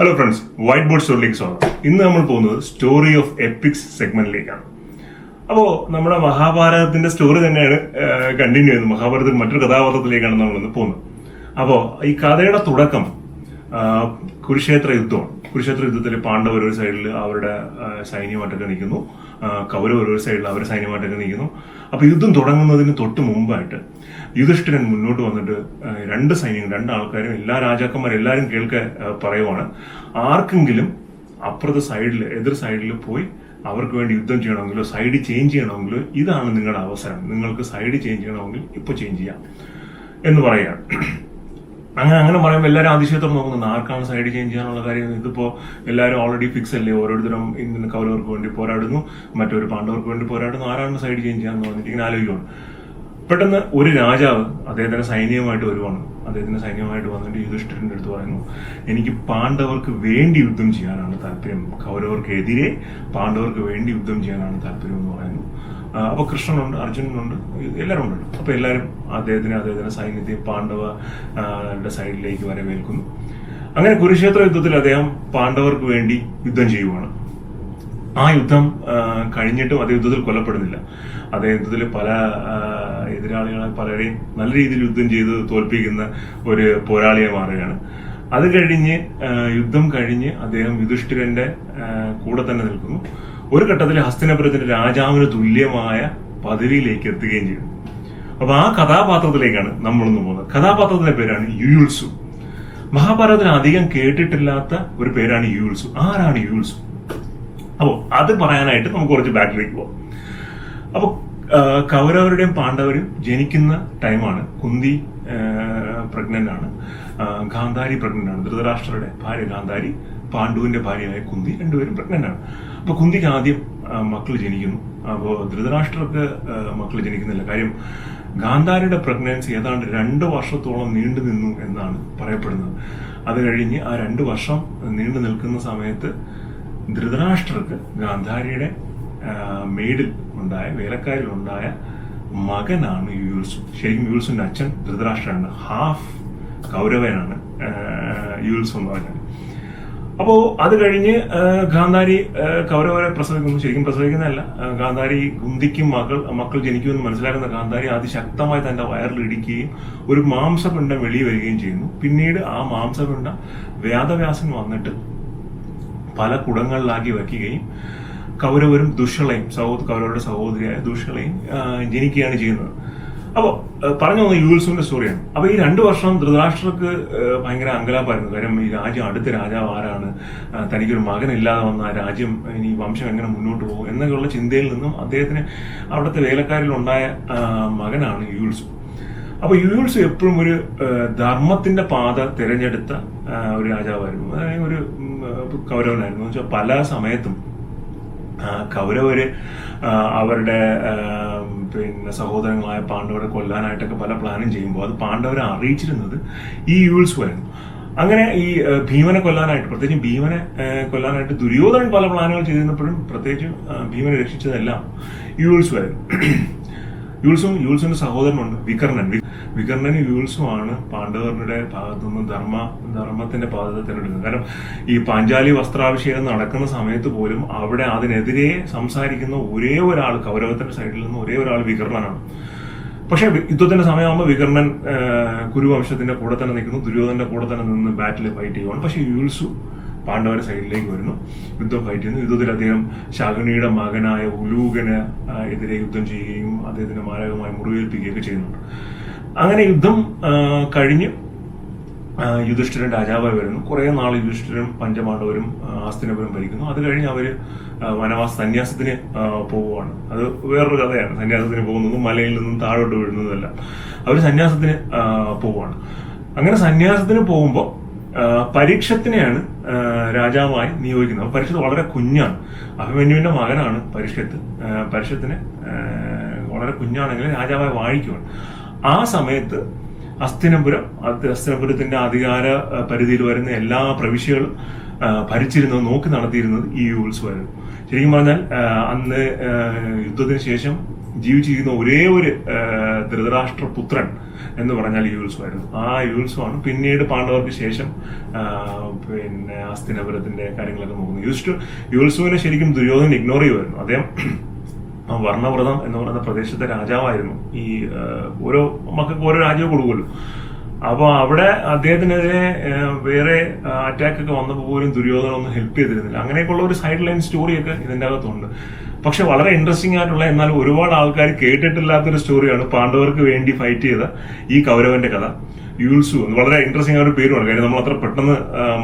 Hello friends white board സ്റ്റോറിലേക്ക് സ്വാഗതം. ഇന്ന് നമ്മൾ പോകുന്നത് സ്റ്റോറി ഓഫ് എപ്പിക്സ് സെഗ്മെന്റിലേക്കാണ് അപ്പോൾ നമ്മുടെ മഹാഭാരതത്തിന്റെ സ്റ്റോറി തന്നെയാണ് കണ്ടിന്യൂ ചെയ്യുന്നത്. മഹാഭാരതത്തിൽ മറ്റൊരു കഥാപാത്രത്തിലേക്കാണ് നമ്മൾ ഇന്ന് പോകുന്നത്. അപ്പോൾ ഈ കഥയുടെ തുടക്കം കുരുക്ഷേത്ര യുദ്ധമാണ്. കുരുക്ഷേത്ര യുദ്ധത്തിൽ പാണ്ഡവർ ഒരു സൈഡിൽ അവരുടെ സൈന്യമായിട്ടൊക്കെ നിൽക്കുന്നു. കൗരവർ ഒരു സൈഡിൽ അവരുടെ സൈന്യമായിട്ടൊക്കെ നിൽക്കുന്നു. അപ്പോൾ യുദ്ധം തുടങ്ങുന്നതിന് തൊട്ട് മുമ്പായിട്ട് യുധിഷ്ഠിരൻ മുന്നോട്ട് വന്നിട്ട് രണ്ട് സൈന്യങ്ങൾ രണ്ട് ആൾക്കാരും എല്ലാ രാജാക്കന്മാരും എല്ലാവരും കേൾക്കാൻ പറയുവാണ്. ആർക്കെങ്കിലും അപ്പുറത്തെ സൈഡിൽ എതിർ സൈഡിൽ പോയി അവർക്ക് വേണ്ടി യുദ്ധം ചെയ്യണമെങ്കിലോ സൈഡ് ചേഞ്ച് ചെയ്യണമെങ്കിലോ ഇതാണ് നിങ്ങളുടെ അവസരം. നിങ്ങൾക്ക് സൈഡ് ചേഞ്ച് ചെയ്യണമെങ്കിൽ ഇപ്പോൾ ചേഞ്ച് ചെയ്യാം എന്ന് പറയുകയാണ്. അങ്ങനെ അങ്ങനെ പറയുമ്പോൾ എല്ലാവരും അതിശയത്തോടെ നോക്കുന്നത് ആർക്കാണ് സൈഡ് ചേഞ്ച് ചെയ്യാനുള്ള കാര്യം? ഇതിപ്പോ എല്ലാവരും ഓൾറെഡി ഫിക്സ് അല്ലേ? ഓരോരുത്തരും ഇങ്ങനെ കൗരവർക്ക് വേണ്ടി പോരാടുന്നു മറ്റൊരു പാണ്ഡവർക്ക് വേണ്ടി പോരാടുന്നു. ആരാണ് സൈഡ് ചേഞ്ച് ചെയ്യാന്ന് പറഞ്ഞിട്ട് ഇങ്ങനെ ആലോചിക്കുകയാണ് പെട്ടെന്ന് ഒരു രാജാവ് അദ്ദേഹത്തിന്റെ സൈന്യവുമായിട്ട് വരുവാണ്. അദ്ദേഹത്തിന്റെ സൈന്യവുമായിട്ട് വന്നിട്ട് യുധിഷ്ഠിരന്റെ അടുത്ത് പറയുന്നു എനിക്ക് പാണ്ഡവർക്ക് വേണ്ടി യുദ്ധം ചെയ്യാനാണ് താല്പര്യം. കൗരവർക്കെതിരെ പാണ്ഡവർക്ക് വേണ്ടി യുദ്ധം ചെയ്യാനാണ് താല്പര്യം എന്ന് പറയുന്നു. അപ്പൊ കൃഷ്ണനുണ്ട് അർജുനനുണ്ട് എല്ലാവരും ഉണ്ട്. അപ്പൊ എല്ലാവരും അദ്ദേഹത്തിന് അദ്ദേഹത്തിന്റെ സൈന്യത്തെ പാണ്ഡവ സൈഡിലേക്ക് വരവേൽക്കുന്നു. അങ്ങനെ കുരുക്ഷേത്ര യുദ്ധത്തിൽ അദ്ദേഹം പാണ്ഡവർക്ക് വേണ്ടി യുദ്ധം ചെയ്യുവാണ്. ആ യുദ്ധം കഴിഞ്ഞിട്ടും അതേ യുദ്ധത്തിൽ കൊല്ലപ്പെടുന്നില്ല. അതേ യുദ്ധത്തിൽ പല എതിരാളികളെ പലരെയും നല്ല രീതിയിൽ യുദ്ധം ചെയ്ത് തോൽപ്പിക്കുന്ന ഒരു പോരാളിയെ മാറുകയാണ്. അത് കഴിഞ്ഞ് യുദ്ധം കഴിഞ്ഞ് അദ്ദേഹം യുധിഷ്ഠിരന്റെ കൂടെ തന്നെ നിൽക്കുന്നു. ഒരു ഘട്ടത്തിൽ ഹസ്തിനപുരത്തിന്റെ രാജാവിന് തുല്യമായ പദവിയിലേക്ക് എത്തുകയും ചെയ്തു. അപ്പൊ ആ കഥാപാത്രത്തിലേക്കാണ് നമ്മളൊന്ന് പോകുന്നത്. കഥാപാത്രത്തിന്റെ പേരാണ് യുയുത്സു. മഹാഭാരതത്തിൽ അധികം കേട്ടിട്ടില്ലാത്ത ഒരു പേരാണ് യുയുത്സു. ആരാണ് യുയുത്സു? അപ്പോ അത് പറയാനായിട്ട് നമുക്ക് കുറച്ച് ബാക്കിലേക്ക് പോവാം. അപ്പോൾ കൗരവരുടെയും പാണ്ഡവരും ജനിക്കുന്ന ടൈമാണ് കുന്തി പ്രഗ്നന്റ് ആണ് ഗാന്ധാരി പ്രഗ്നന്റ് ആണ് ധൃതരാഷ്ട്രയുടെ ഭാര്യ ഗാന്ധാരി പാണ്ഡുവിന്റെ ഭാര്യയായ കുന്തി രണ്ടുപേരും പ്രഗ്നന്റ് ആണ് അപ്പൊ കുന്തിക്ക് ആദ്യം മക്കൾ ജനിക്കുന്നു. അപ്പോൾ ധൃതരാഷ്ട്രക്ക് മക്കൾ ജനിക്കുന്നില്ല. കാര്യം ഗാന്ധാരിയുടെ പ്രഗ്നൻസി ഏതാണ്ട് രണ്ട് വർഷത്തോളം നീണ്ടു നിന്നു എന്നാണ് പറയപ്പെടുന്നത്. അത് കഴിഞ്ഞ് ആ രണ്ട് വർഷം നീണ്ടു നിൽക്കുന്ന സമയത്ത് ധൃതരാഷ്ട്രർക്ക് ഗാന്ധാരിയുടെ മെയ്ഡിൽ ഉണ്ടായ വേലക്കാരിൽ ഉണ്ടായ മകനാണ് യുൽസു. ശരിക്കും യൂൽസുന്റെ അച്ഛൻ ധൃതരാഷ്ട്രനാണ്. ഹാഫ് കൗരവനാണ് യുൽസു എന്ന് പറഞ്ഞത് അപ്പോ അത് കഴിഞ്ഞ് ഗാന്ധാരി കൗരവരെ പ്രസവിക്കുന്നു. ശരിക്കും പ്രസവിക്കുന്നതല്ല. ഗാന്ധാരി ഗുന്തിക്കും മകൾ മക്കൾ ജനിക്കുമെന്ന് മനസ്സിലാക്കുന്ന ഗാന്ധാരി അതിശക്തമായി തന്റെ വയറിൽ ഇടിക്കുകയും ഒരു മാംസപിണ്ഡം വെളിയിൽ വരികയും ചെയ്യുന്നു. പിന്നീട് ആ മാംസപിണ്ഡം വേദവ്യാസൻ വന്നിട്ട് പല കുടങ്ങളിലാക്കി വയ്ക്കുകയും കൗരവരും ദുഷളയും സഹോദ കൗരവരുടെ സഹോദരിയായ ദുഷളയും ജനിക്കുകയാണ് ചെയ്യുന്നത്. അപ്പോൾ പറഞ്ഞു വന്ന യൂൽസുവിന്റെ സ്റ്റോറിയാണ്. അപ്പോൾ ഈ രണ്ടു വർഷം ധൃതരാഷ്ട്രക്ക് ഭയങ്കര അങ്കലാപ്പായിരുന്നു. കാര്യം ഈ രാജ്യം അടുത്ത രാജാവ് ആരാണ് തനിക്കൊരു മകനില്ലാതെ വന്ന രാജ്യം ഇനി വംശം എങ്ങനെ മുന്നോട്ട് പോകും എന്നൊക്കെയുള്ള ചിന്തയിൽ നിന്നും അദ്ദേഹത്തിന് അവിടുത്തെ വേലക്കാരിൽ ഉണ്ടായ മകനാണ് യൂൽസു. അപ്പൊ യൂൾസ് എപ്പോഴും ഒരു ധർമ്മത്തിന്റെ പാത തിരഞ്ഞെടുത്ത ഒരു രാജാവായിരുന്നു. അതായത് ഒരു കൗരവനായിരുന്നു. എന്ന് വെച്ചാൽ പല സമയത്തും കൗരവര് അവരുടെ പിന്നെ സഹോദരങ്ങളായ പാണ്ഡവരെ കൊല്ലാനായിട്ടൊക്കെ പല പ്ലാനും ചെയ്യുമ്പോൾ അത് പാണ്ഡവരെ അറിയിച്ചിരുന്നത് ഈ യൂൾസ് ആയിരുന്നു അങ്ങനെ ഈ ഭീമനെ കൊല്ലാനായിട്ട് പ്രത്യേകിച്ച് ഭീമനെ കൊല്ലാനായിട്ട് ദുര്യോധനൻ പല പ്ലാനുകൾ ചെയ്തിരുന്നപ്പോഴും പ്രത്യേകിച്ച് ഭീമനെ രക്ഷിച്ചതെല്ലാം യൂൾസ് ആയിരുന്നു യൂൾസും യൂൾസിന്റെ സഹോദരനുണ്ട് വികർണൻ. വികർണൻ വികർണനും ആണ് പാണ്ഡവരുടെ ഭാഗത്തു നിന്ന് ധർമ്മ ധർമ്മത്തിന്റെ പാദത്തെ തിരഞ്ഞെടുക്കുന്നത്. കാരണം ഈ പാഞ്ചാലി വസ്ത്രാഭിഷേകം നടക്കുന്ന സമയത്ത് പോലും അവിടെ അതിനെതിരെ സംസാരിക്കുന്ന ഒരേ ഒരാൾ കൗരവത്തിന്റെ സൈഡിൽ നിന്ന് ഒരേ ഒരാൾ വികർണനാണ്. പക്ഷെ യുദ്ധത്തിന്റെ സമയമാകുമ്പോൾ വികർണൻ കുരുവംശത്തിന്റെ കൂടെ തന്നെ നിൽക്കുന്നു ദുര്യോധന്റെ കൂടെ തന്നെ നിന്ന് ബാറ്റിൽ ഫൈറ്റ് ചെയ്യുവാണ്. പക്ഷെ യൂൾസു പാണ്ഡവരുടെ സൈഡിലേക്ക് വരുന്നു. യുദ്ധം ഫൈറ്റ് ചെയ്യുന്നു. യുദ്ധത്തിൽ അദ്ദേഹം ശകുനിയുടെ മകനായ ഉലൂകന് എതിരെ യുദ്ധം ചെയ്യുകയും അദ്ദേഹത്തിന് മാരകമായി മുറിവേൽപ്പിക്കുകയൊക്കെ ചെയ്യുന്നുണ്ട്. അങ്ങനെ യുദ്ധം കഴിഞ്ഞ് യുധിഷ്ഠിരൻ രാജാവായി വരുന്നു. കുറെ നാൾ യുധിഷ്ഠിരൻ പഞ്ചപാണ്ഡവരും ആസ്തിനപുരം ഭരിക്കുന്നു. അത് കഴിഞ്ഞ് അവർ വനവാസ സന്യാസത്തിന് പോവുകയാണ്. അത് വേറൊരു കഥയാണ്. സന്യാസത്തിന് പോകുന്നതും മലയിൽ നിന്നും താഴോട്ട് വീഴുന്നതല്ല അവർ സന്യാസത്തിന് പോവുകയാണ്. അങ്ങനെ സന്യാസത്തിന് പോകുമ്പോൾ പരീക്ഷത്തിനെയാണ് രാജാവായി നിയോഗിക്കുന്നത്. അപ്പൊ പരീക്ഷത്ത് വളരെ കുഞ്ഞാണ്. അഭിമന്യുവിന്റെ മകനാണ് പരീക്ഷത്ത്. പരീക്ഷത്തിന് വളരെ കുഞ്ഞാണെങ്കിൽ രാജാവായി വാഴിക്കുവാണ്. ആ സമയത്ത് അസ്തിനപുരം അസ്തിനപുരത്തിന്റെ അധികാര പരിധിയിൽ വരുന്ന എല്ലാ പ്രവിശ്യകളും ഭരിച്ചിരുന്നത് നോക്കി നടത്തിയിരുന്നത് ഈ ഉത്സവമായിരുന്നു. ശരിക്കും പറഞ്ഞാൽ അന്ന് യുദ്ധത്തിന് ശേഷം ജീവിച്ചിരിക്കുന്ന ഒരേ ഒരു ധൃതരാഷ്ട്ര ധൃതരാഷ്ട്രപുത്രൻ എന്ന് പറഞ്ഞാൽ ഈ ആയിരുന്നു. ആ യുൽസു ആണ് പിന്നീട് പാണ്ഡവർക്ക് ശേഷം പിന്നെ അസ്ഥിനപുരത്തിന്റെ കാര്യങ്ങളൊക്കെ നോക്കുന്നത് യുൽസു യുൽസുവിനെ ശരിക്കും ദുര്യോധനൻ ഇഗ്നോർ ചെയ്യുമായിരുന്നു. അദ്ദേഹം വർണവ്രതം എന്ന് പറയുന്ന പ്രദേശത്തെ രാജാവായിരുന്നു. ഈ ഓരോ മക്കൾക്ക് ഓരോ രാജ്യം കൊടുക്കുമല്ലോ. അപ്പൊ അവിടെ അദ്ദേഹത്തിനെതിരെ വേറെ അറ്റാക്ക് ഒക്കെ വന്നപ്പോൾ പോലും ദുര്യോധന ഒന്നും ഹെൽപ്പ് ചെയ്തിരുന്നില്ല. അങ്ങനെയൊക്കെയുള്ള ഒരു സൈഡ് ലൈൻ സ്റ്റോറിയൊക്കെ ഇതിന്റെ അകത്തുണ്ട്. പക്ഷെ വളരെ ഇൻട്രസ്റ്റിംഗ് ആയിട്ടുള്ള എന്നാൽ ഒരുപാട് ആൾക്കാർ കേട്ടിട്ടില്ലാത്തൊരു സ്റ്റോറിയാണ് പാണ്ഡവർക്ക് വേണ്ടി ഫൈറ്റ് ചെയ്ത ഈ കൗരവന്റെ കഥ. യൂൾസു എന്ന് വളരെ ഇൻട്രസ്റ്റിംഗ് ആയ ഒരു പേരുമാണ്. കാര്യം നമ്മൾ അത്ര പെട്ടെന്ന്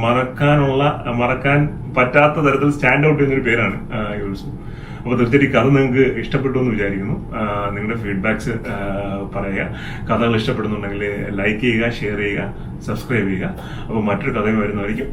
മറക്കാനുള്ള മറക്കാൻ പറ്റാത്ത തരത്തിൽ സ്റ്റാൻഡ് ഔട്ട് ചെയ്യുന്ന ഒരു പേരാണ് യൂൽസു അപ്പോൾ തീർച്ചയായിട്ടും കഥ നിങ്ങൾക്ക് ഇഷ്ടപ്പെട്ടു എന്ന് വിചാരിക്കുന്നു. നിങ്ങളുടെ ഫീഡ്ബാക്ക്സ് പറയുക. കഥകൾ ഇഷ്ടപ്പെടുന്നുണ്ടെങ്കിൽ ലൈക്ക് ചെയ്യുക ഷെയർ ചെയ്യുക സബ്സ്ക്രൈബ് ചെയ്യുക. അപ്പോൾ മറ്റൊരു കഥയും വരുന്നതായിരിക്കും